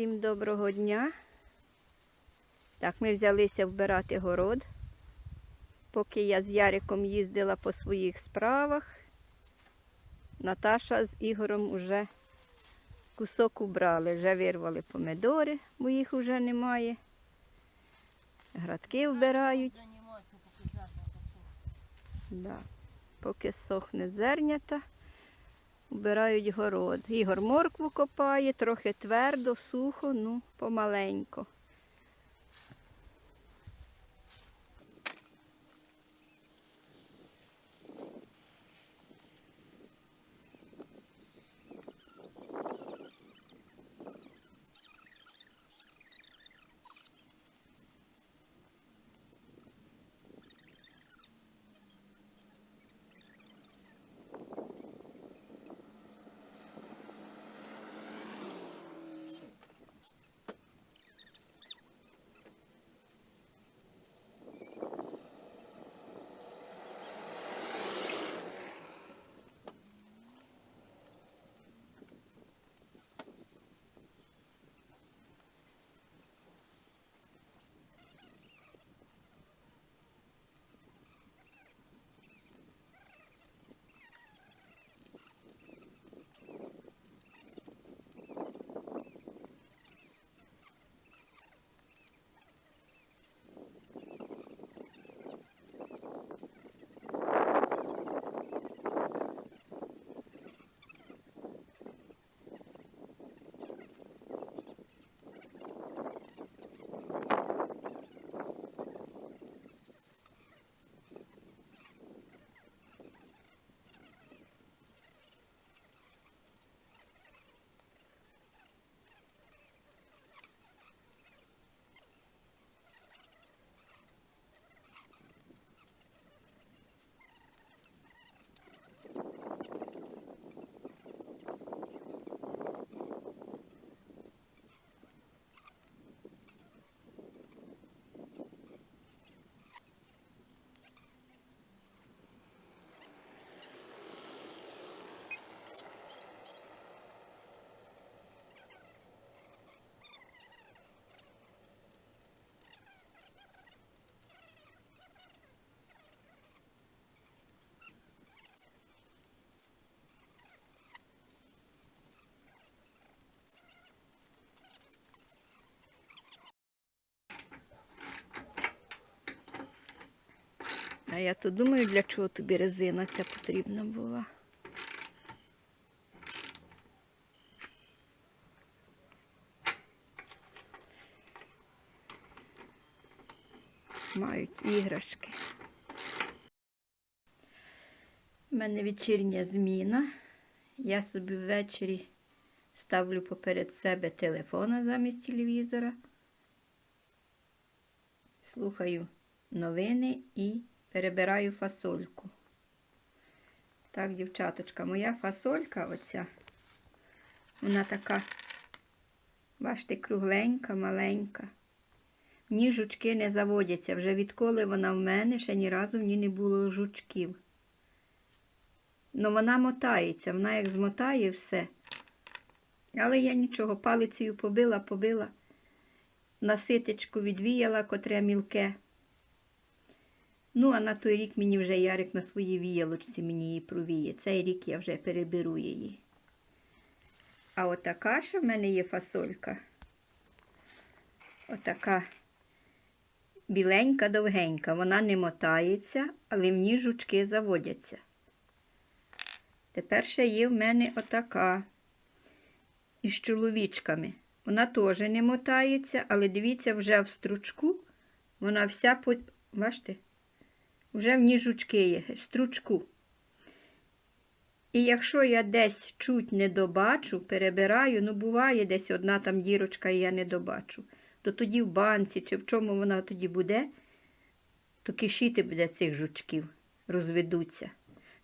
Всім доброго дня. Так, ми взялися вбирати город. Поки я з Яриком їздила по своїх справах, Наташа з Ігорем уже кусок убрали, вже вирвали помидори, бо їх вже немає. Градки вбирають. Да. Поки сохне зернята, вбирають город. Ігор моркву копає, трохи твердо, сухо, ну, помаленько. А я то думаю, для чого тобі резина ця потрібна була. Мають іграшки. У мене вечірня зміна. Я собі ввечері ставлю поперед себе телефона замість телевізора. Слухаю новини і перебираю фасольку. Так, дівчаточка, моя фасолька оця, вона така, бачите, кругленька, маленька. В ній жучки не заводяться. Вже відколи вона в мене, ще ні разу в ній не було жучків. Ну вона мотається, вона як змотає все. Але я нічого, палицею побила, побила, на ситечку відвіяла, котре мілке. Ну, а на той рік мені вже Ярик на своїй віялочці мені її провіє. Цей рік я вже переберу її. А отака ще в мене є фасолька. Отака біленька, довгенька. Вона не мотається, але в ній жучки заводяться. Тепер ще є в мене отака із чоловічками. Вона теж не мотається, але дивіться, вже в стручку вона вся. Бачите? Вже в ній жучки є, в стручку. І якщо я десь чуть не добачу, перебираю, ну буває десь одна там дірочка, і я не добачу, то тоді в банці чи в чому вона тоді буде, то кишіти буде цих жучків, розведуться.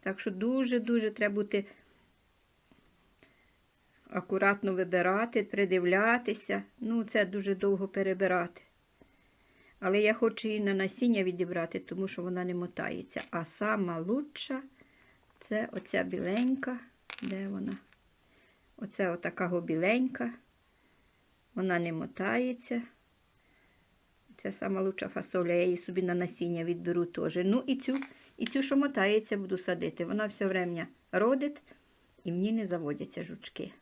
Так що дуже-дуже треба бути акуратно вибирати, придивлятися. Ну, це дуже довго перебирати. Але я хочу її на насіння відібрати, тому що вона не мотається. А сама лучша це оця біленька. Де вона? Оце отака біленька. Вона не мотається. Це сама лучша фасоля. Я її собі на насіння відберу теж. Ну і цю, і цю, що мотається, буду садити. Вона все время родить і ній не заводяться жучки.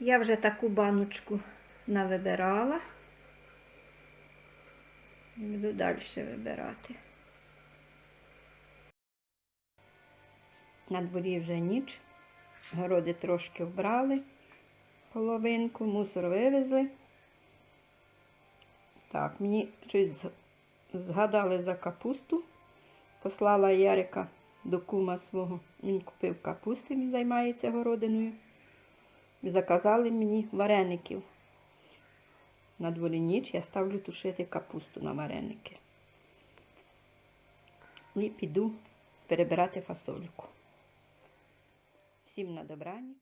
Я вже таку баночку навибирала. Буду далі вибирати. На дворі вже ніч. Городи трошки вбрали половинку, мусор вивезли. Так, мені щось згадали за капусту. Послала Ярика до кума свого. Він купив капусти, він займається городиною. І заказали мені вареників. На дворі ніч я ставлю тушити капусту на вареники. І піду перебирати фасольку. Всім на добраніч.